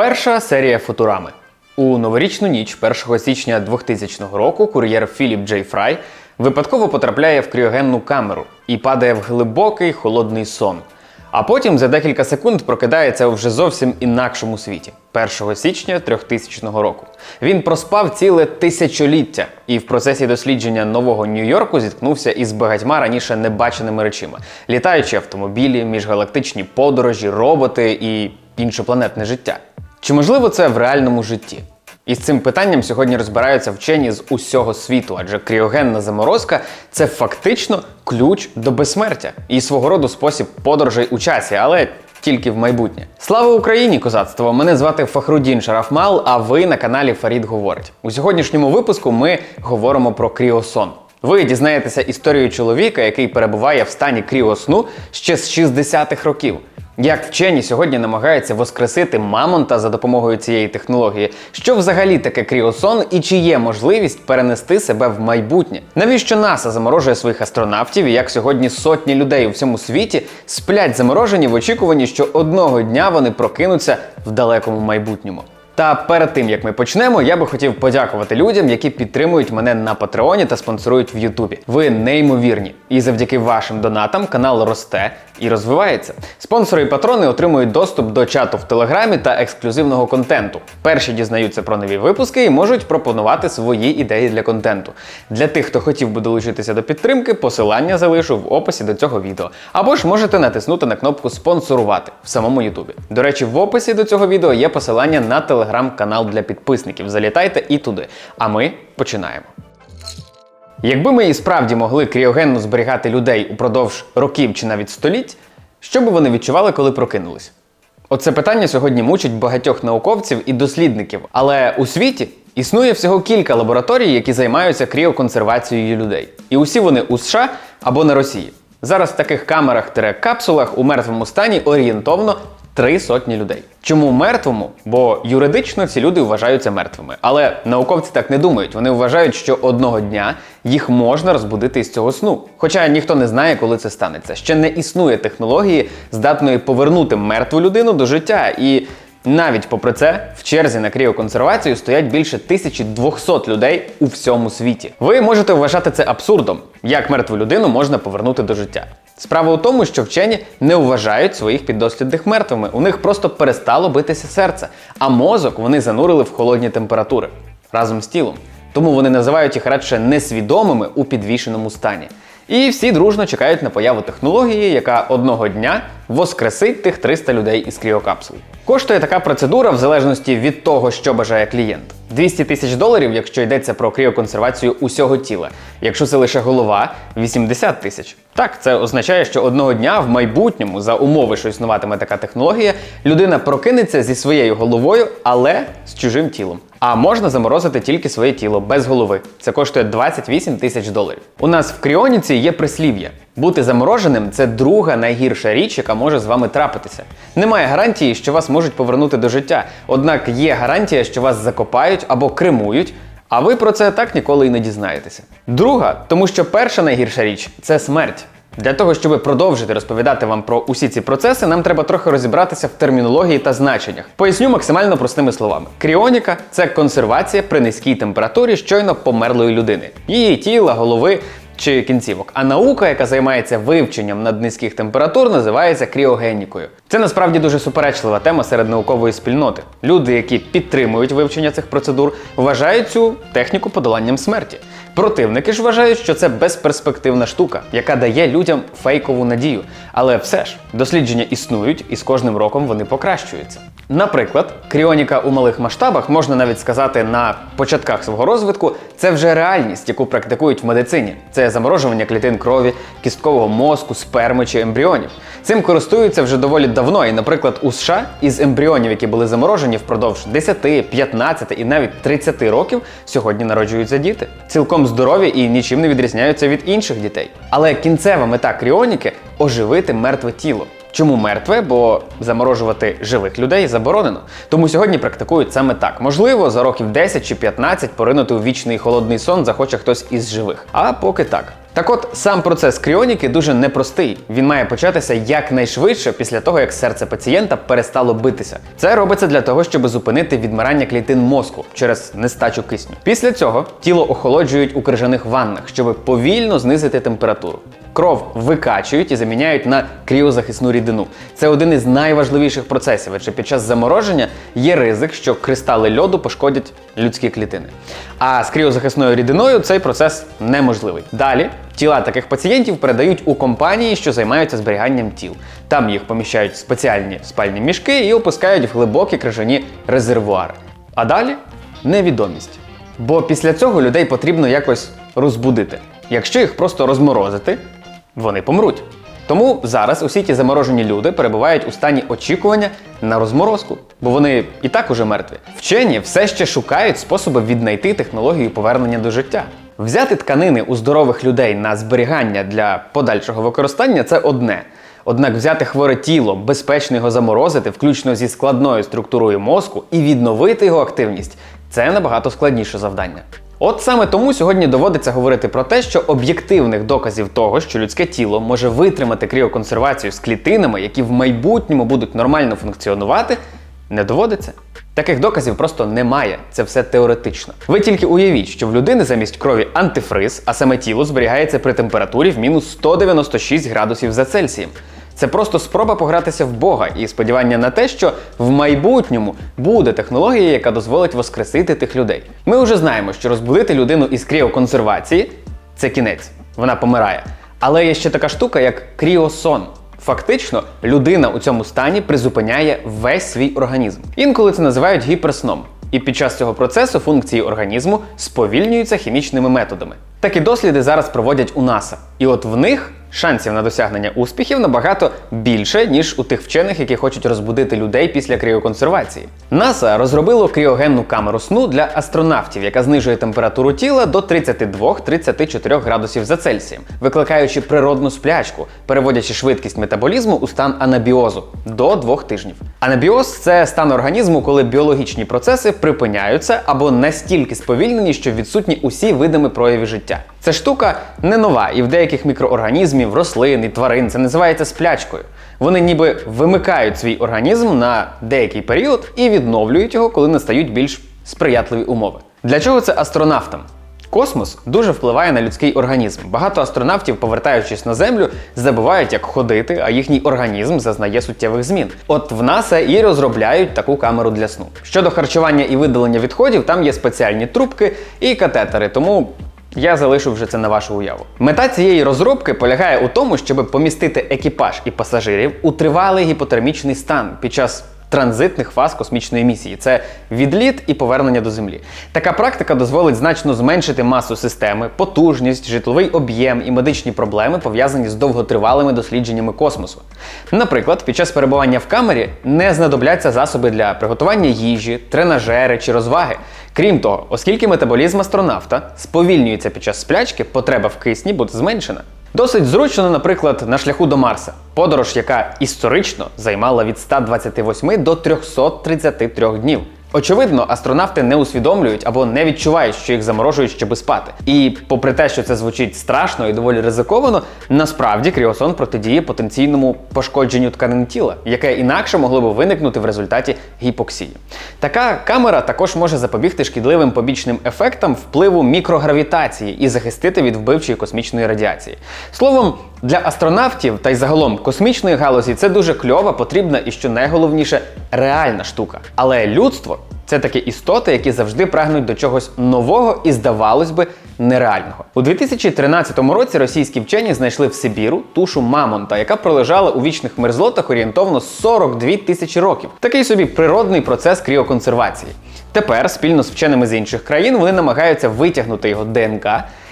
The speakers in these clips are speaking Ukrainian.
Перша серія Футурами. У новорічну ніч 1 січня 2000 року кур'єр Філіп Джей Фрай випадково потрапляє в кріогенну камеру і падає в глибокий холодний сон. А потім за декілька секунд прокидається у вже зовсім інакшому світі 1 січня 3000 року. Він проспав ціле тисячоліття і в процесі дослідження нового Нью-Йорку зіткнувся із багатьма раніше небаченими речима: літаючі автомобілі, міжгалактичні подорожі, роботи і іншопланетне життя. Чи можливо це в реальному житті? І з цим питанням сьогодні розбираються вчені з усього світу, адже кріогенна заморозка це фактично ключ до безсмертя і свого роду спосіб подорожей у часі, але тільки в майбутнє. Слава Україні, козацтво! Мене звати Фахрудін Шарафмал, а ви на каналі Фарід Говорить. У сьогоднішньому випуску ми говоримо про кріосон. Ви дізнаєтеся історію чоловіка, який перебуває в стані кріосну ще з 60-х років. Як вчені сьогодні намагаються воскресити мамонта за допомогою цієї технології, що взагалі таке кріосон і чи є можливість перенести себе в майбутнє? Навіщо НАСА заморожує своїх астронавтів і як сьогодні сотні людей у всьому світі сплять заморожені в очікуванні, що одного дня вони прокинуться в далекому майбутньому? Та перед тим як ми почнемо, я би хотів подякувати людям, які підтримують мене на Патреоні та спонсорують в Ютубі. Ви неймовірні, і завдяки вашим донатам канал росте і розвивається. Спонсори і патрони отримують доступ до чату в телеграмі та ексклюзивного контенту. Перші дізнаються про нові випуски і можуть пропонувати свої ідеї для контенту. Для тих, хто хотів би долучитися до підтримки, посилання залишу в описі до цього відео. Або ж можете натиснути на кнопку спонсорувати в самому Ютубі. До речі, в описі до цього відео є посилання на телеграм-канал для підписників. Залітайте і туди. А ми починаємо. Якби ми і справді могли кріогенно зберігати людей упродовж років чи навіть століть, що би вони відчували, коли прокинулись? Оце питання сьогодні мучить багатьох науковців і дослідників. Але у світі існує всього кілька лабораторій, які займаються кріоконсервацією людей. І усі вони у США або на Росії. Зараз в таких камерах-капсулах у мертвому стані орієнтовно три сотні людей. Чому мертвому? Бо юридично ці люди вважаються мертвими. Але науковці так не думають. Вони вважають, що одного дня їх можна розбудити із цього сну. Хоча ніхто не знає, коли це станеться. Ще не існує технології, здатної повернути мертву людину до життя. І навіть попри це, в черзі на кріоконсервацію стоять більше 1200 людей у всьому світі. Ви можете вважати це абсурдом, як мертву людину можна повернути до життя. Справа у тому, що вчені не вважають своїх піддослідних мертвими. У них просто перестало битися серце, а мозок вони занурили в холодні температури разом з тілом. Тому вони називають їх радше несвідомими у підвішеному стані. І всі дружно чекають на появу технології, яка одного дня воскресить тих 300 людей із кріокапсул. Коштує така процедура в залежності від того, що бажає клієнт. 200 тисяч доларів, якщо йдеться про кріоконсервацію усього тіла. Якщо це лише голова 80 тисяч. Так, це означає, що одного дня в майбутньому, за умови, що існуватиме така технологія, людина прокинеться зі своєю головою, але з чужим тілом. А можна заморозити тільки своє тіло без голови. Це коштує 28 тисяч доларів. У нас в кріоніці є прислів'я. Бути замороженим це друга найгірша річ, яка може з вами трапитися. Немає гарантії, що вас можуть повернути до життя. Однак є гарантія, що вас закопають або кремують. А ви про це так ніколи і не дізнаєтеся. Друга, тому що перша найгірша річ це смерть. Для того, щоб продовжити розповідати вам про усі ці процеси, нам треба трохи розібратися в термінології та значеннях. Поясню максимально простими словами: кріоніка це консервація при низькій температурі щойно померлої людини, її тіла, голови. Чи кінцівок. А наука, яка займається вивченням наднизьких температур, називається кріогенікою. Це насправді дуже суперечлива тема серед наукової спільноти. Люди, які підтримують вивчення цих процедур, вважають цю техніку подоланням смерті. Противники ж вважають, що це безперспективна штука, яка дає людям фейкову надію. Але все ж, дослідження існують і з кожним роком вони покращуються. Наприклад, кріоніка у малих масштабах, можна навіть сказати, на початках свого розвитку, це вже реальність, яку практикують в медицині. Це заморожування клітин крові, кісткового мозку, сперми чи ембріонів. Цим користуються вже доволі давно, і, наприклад, у США із ембріонів, які були заморожені впродовж 10, 15 і навіть 30 років, сьогодні народжуються діти. Цілком здорові і нічим не відрізняються від інших дітей. Але кінцева мета кріоніки оживити мертве тіло. Чому мертве? Бо заморожувати живих людей заборонено. Тому сьогодні практикують саме так. Можливо, за років 10 чи 15 поринути у вічний холодний сон захоче хтось із живих. А поки так. Так от сам процес кріоніки дуже непростий. Він має початися якнайшвидше після того, як серце пацієнта перестало битися. Це робиться для того, щоб зупинити відмирання клітин мозку через нестачу кисню. Після цього тіло охолоджують у крижаних ваннах, щоб повільно знизити температуру. Кров викачують і заміняють на кріозахисну рідину. Це один із найважливіших процесів, адже під час замороження є ризик, що кристали льоду пошкодять людські клітини. А з кріозахисною рідиною цей процес неможливий. Далі тіла таких пацієнтів передають у компанії, що займаються зберіганням тіл. Там їх поміщають в спеціальні спальні мішки і опускають в глибокі крижані резервуари. А далі невідомість. Бо після цього людей потрібно якось розбудити. Якщо їх просто розморозити, вони помруть. Тому зараз усі ті заморожені люди перебувають у стані очікування на розморозку, бо вони і так уже мертві. Вчені все ще шукають способи віднайти технологію повернення до життя. Взяти тканини у здорових людей на зберігання для подальшого використання це одне. Однак взяти хворе тіло, безпечно його заморозити, включно зі складною структурою мозку, і відновити його активність це набагато складніше завдання. От саме тому сьогодні доводиться говорити про те, що об'єктивних доказів того, що людське тіло може витримати кріоконсервацію з клітинами, які в майбутньому будуть нормально функціонувати, не доводиться. Таких доказів просто немає, це все теоретично. Ви тільки уявіть, що в людини замість крові антифриз, а саме тіло зберігається при температурі в мінус 196 градусів за Цельсієм. Це просто спроба погратися в Бога і сподівання на те, що в майбутньому буде технологія, яка дозволить воскресити тих людей. Ми вже знаємо, що розбудити людину із кріоконсервації це кінець, вона помирає. Але є ще така штука, як кріосон. Фактично, людина у цьому стані призупиняє весь свій організм. Інколи це називають гіперсном. І під час цього процесу функції організму сповільнюються хімічними методами. Такі досліди зараз проводять у НАСА. І от в них шансів на досягнення успіхів набагато більше, ніж у тих вчених, які хочуть розбудити людей після кріоконсервації. НАСА розробило кріогенну камеру сну для астронавтів, яка знижує температуру тіла до 32-34 градусів за Цельсієм, викликаючи природну сплячку, переводячи швидкість метаболізму у стан анабіозу до двох тижнів. Анабіоз це стан організму, коли біологічні процеси припиняються або настільки сповільнені, що відсутні усі видами проявів життя. Ця штука не нова, і в деяких мікроорганізмів, рослин і тварин це називається сплячкою. Вони ніби вимикають свій організм на деякий період і відновлюють його, коли настають більш сприятливі умови. Для чого це астронавтам? Космос дуже впливає на людський організм. Багато астронавтів, повертаючись на землю, забувають, як ходити, а їхній організм зазнає суттєвих змін. От в НАСА і розробляють таку камеру для сну. Щодо харчування і видалення відходів, там є спеціальні трубки і катетери, тому. Я залишу вже це на вашу уяву. Мета цієї розробки полягає у тому, щоб помістити екіпаж і пасажирів у тривалий гіпотермічний стан під час транзитних фаз космічної місії. Це відліт і повернення до Землі. Така практика дозволить значно зменшити масу системи, потужність, житловий об'єм і медичні проблеми, пов'язані з довготривалими дослідженнями космосу. Наприклад, під час перебування в камері не знадобляться засоби для приготування їжі, тренажери чи розваги. Крім того, оскільки метаболізм астронавта сповільнюється під час сплячки, потреба в кисні буде зменшена. Досить зручно, наприклад, на шляху до Марса, подорож, яка історично займала від 128 до 333 днів. Очевидно, астронавти не усвідомлюють або не відчувають, що їх заморожують, щоби спати. І попри те, що це звучить страшно і доволі ризиковано, насправді кріосон протидіє потенційному пошкодженню тканин тіла, яке інакше могло би виникнути в результаті гіпоксії. Така камера також може запобігти шкідливим побічним ефектам впливу мікрогравітації і захистити від вбивчої космічної радіації. Словом, для астронавтів та й загалом космічної галузі це дуже кльова, потрібна і що найголовніше реальна штука. Але людство це такі істоти, які завжди прагнуть до чогось нового і, здавалось би, нереального. У 2013 році російські вчені знайшли в Сибіру тушу мамонта, яка пролежала у вічних мерзлотах орієнтовно 42 тисячі років. Такий собі природний процес кріоконсервації. Тепер, спільно з вченими з інших країн, вони намагаються витягнути його ДНК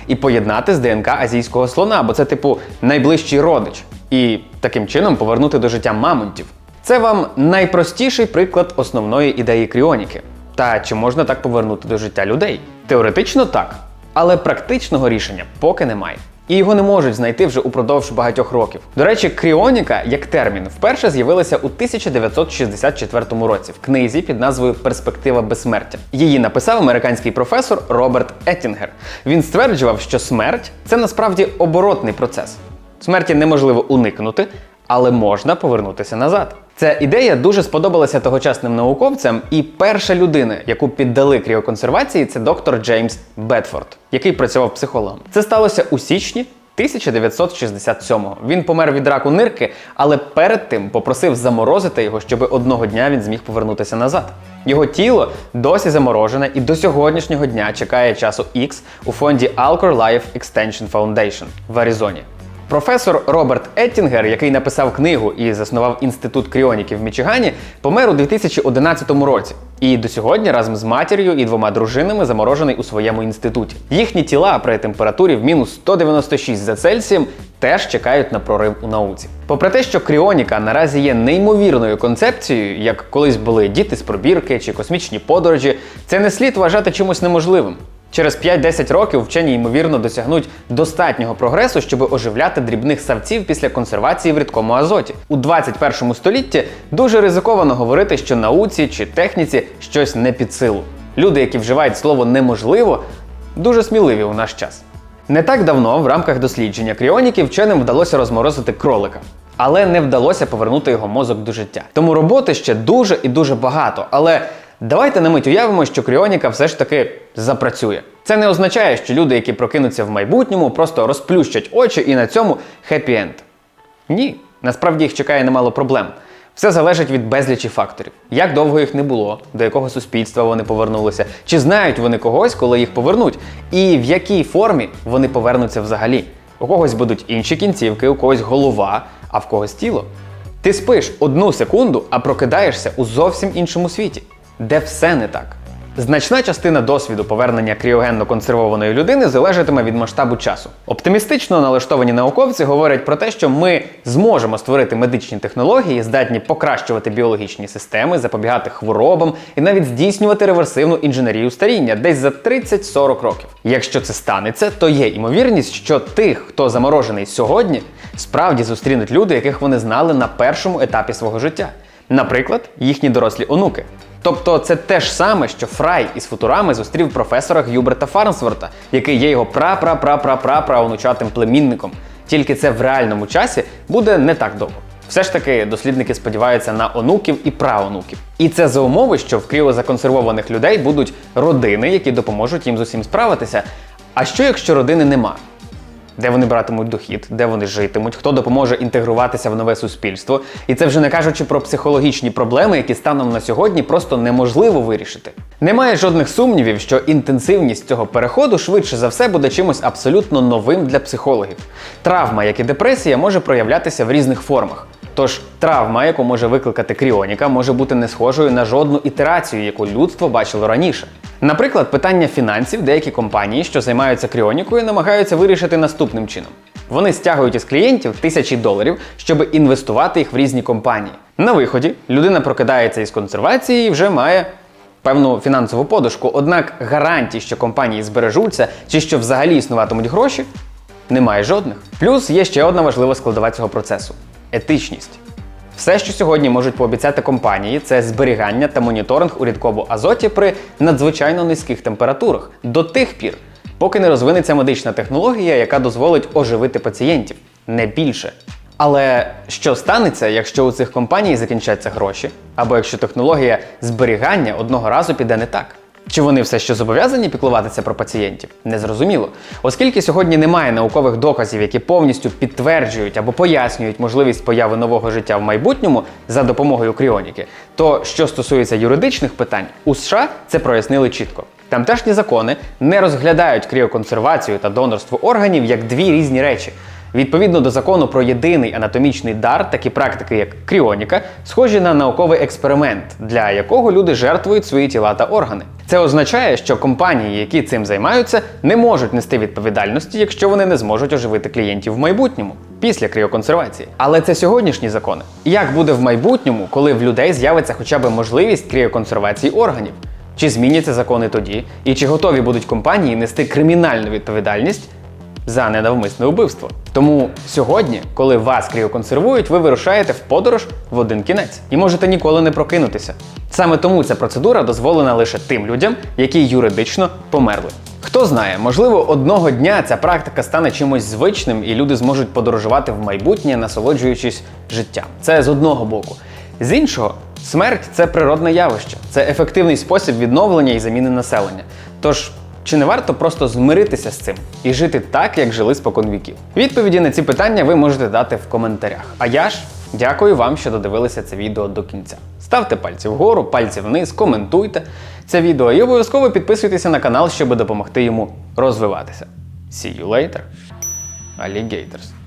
і поєднати з ДНК азійського слона, бо це, типу, найближчий родич, і таким чином повернути до життя мамонтів. Це вам найпростіший приклад основної ідеї кріоніки. Та чи можна так повернути до життя людей? Теоретично так, але практичного рішення поки немає. І його не можуть знайти вже упродовж багатьох років. До речі, кріоніка як термін вперше з'явилася у 1964 році в книзі під назвою Перспектива безсмертя. Її написав американський професор Роберт Еттінгер. Він стверджував, що смерть це насправді оборотний процес. Смерті неможливо уникнути, але можна повернутися назад. Ця ідея дуже сподобалася тогочасним науковцям, і перша людина, яку піддали кріоконсервації, це доктор Джеймс Бетфорд, який працював психологом. Це сталося у січні 1967-го. Він помер від раку нирки, але перед тим попросив заморозити його, щоб одного дня він зміг повернутися назад. Його тіло досі заморожене і до сьогоднішнього дня чекає часу X у фонді Alcor Life Extension Foundation в Аризоні. Професор Роберт Еттінгер, який написав книгу і заснував інститут кріоніки в Мічигані, помер у 2011 році. І до сьогодні разом з матір'ю і двома дружинами заморожений у своєму інституті. Їхні тіла при температурі в мінус 196 за Цельсієм теж чекають на прорив у науці. Попри те, що кріоніка наразі є неймовірною концепцією, як колись були діти з пробірки чи космічні подорожі, це не слід вважати чимось неможливим. Через 5-10 років вчені ймовірно досягнуть достатнього прогресу, щоб оживляти дрібних савців після консервації в рідкому азоті. У 21 столітті дуже ризиковано говорити, що науці чи техніці щось не під силу. Люди, які вживають слово неможливо, дуже сміливі у наш час. Не так давно в рамках дослідження кріоніки вченим вдалося розморозити кролика. Але не вдалося повернути його мозок до життя. Тому роботи ще дуже і дуже багато. Але давайте на мить уявимо, що кріоніка все ж таки запрацює. Це не означає, що люди, які прокинуться в майбутньому, просто розплющать очі і на цьому хеппі-енд. Ні, насправді їх чекає немало проблем. Все залежить від безлічі факторів. Як довго їх не було, до якого суспільства вони повернулися, чи знають вони когось, коли їх повернуть, і в якій формі вони повернуться взагалі. У когось будуть інші кінцівки, у когось голова, а в когось тіло. Ти спиш одну секунду, а прокидаєшся у зовсім іншому світі, де все не так. Значна частина досвіду повернення кріогенно консервованої людини залежатиме від масштабу часу. Оптимістично налаштовані науковці говорять про те, що ми зможемо створити медичні технології, здатні покращувати біологічні системи, запобігати хворобам і навіть здійснювати реверсивну інженерію старіння десь за 30-40 років. Якщо це станеться, то є ймовірність, що тих, хто заморожений сьогодні, справді зустрінуть люди, яких вони знали на першому етапі свого життя. Наприклад, їхні дорослі онуки. Тобто це те ж саме, що Фрай із футурами зустрів професора Гюберта Фарнсворта, який є його пра-пра-пра-пра-пра-праонучатим племінником. Тільки це в реальному часі буде не так довго. Все ж таки, дослідники сподіваються на онуків і праонуків. І це за умови, що в кріозаконсервованих людей будуть родини, які допоможуть їм з усім справитися. А що якщо родини нема? Де вони братимуть дохід, де вони житимуть, хто допоможе інтегруватися в нове суспільство. І це вже не кажучи про психологічні проблеми, які станом на сьогодні просто неможливо вирішити. Немає жодних сумнівів, що інтенсивність цього переходу швидше за все буде чимось абсолютно новим для психологів. Травма, як і депресія, може проявлятися в різних формах. Тож травма, яку може викликати кріоніка, може бути не схожою на жодну ітерацію, яку людство бачило раніше. Наприклад, питання фінансів деякі компанії, що займаються кріонікою, намагаються вирішити наступним чином. Вони стягують із клієнтів тисячі доларів, щоб інвестувати їх в різні компанії. На виході людина прокидається із консервації і вже має певну фінансову подушку. Однак гарантій, що компанії збережуться чи що взагалі існуватимуть гроші, немає жодних. Плюс є ще одна важлива складова цього процесу етичність. Все, що сьогодні можуть пообіцяти компанії, це зберігання та моніторинг у рідкому азоті при надзвичайно низьких температурах до тих пір, поки не розвинеться медична технологія, яка дозволить оживити пацієнтів, не більше. Але що станеться, якщо у цих компаній закінчаться гроші, або якщо технологія зберігання одного разу піде не так? Чи вони все ще зобов'язані піклуватися про пацієнтів? Незрозуміло. Оскільки сьогодні немає наукових доказів, які повністю підтверджують або пояснюють можливість появи нового життя в майбутньому за допомогою кріоніки, то що стосується юридичних питань, у США це прояснили чітко. Тамтешні закони не розглядають кріоконсервацію та донорство органів як дві різні речі. Відповідно до закону про єдиний анатомічний дар, такі практики, як кріоніка, схожі на науковий експеримент, для якого люди жертвують свої тіла та органи. Це означає, що компанії, які цим займаються, не можуть нести відповідальності, якщо вони не зможуть оживити клієнтів в майбутньому після кріоконсервації. Але це сьогоднішні закони. Як буде в майбутньому, коли в людей з'явиться хоча б можливість кріоконсервації органів? Чи зміняться закони тоді? І чи готові будуть компанії нести кримінальну відповідальність за ненавмисне вбивство. Тому сьогодні, коли вас кріоконсервують, ви вирушаєте в подорож в один кінець і можете ніколи не прокинутися. Саме тому ця процедура дозволена лише тим людям, які юридично померли. Хто знає, можливо, одного дня ця практика стане чимось звичним, і люди зможуть подорожувати в майбутнє, насолоджуючись життям. Це з одного боку. З іншого, смерть це природне явище, це ефективний спосіб відновлення і заміни населення. Тож. Чи не варто просто змиритися з цим і жити так, як жили спокон віків? Відповіді на ці питання ви можете дати в коментарях. А я ж дякую вам, що додивилися це відео до кінця. Ставте пальці вгору, пальці вниз, коментуйте це відео і обов'язково підписуйтеся на канал, щоб допомогти йому розвиватися. See you later, alligators.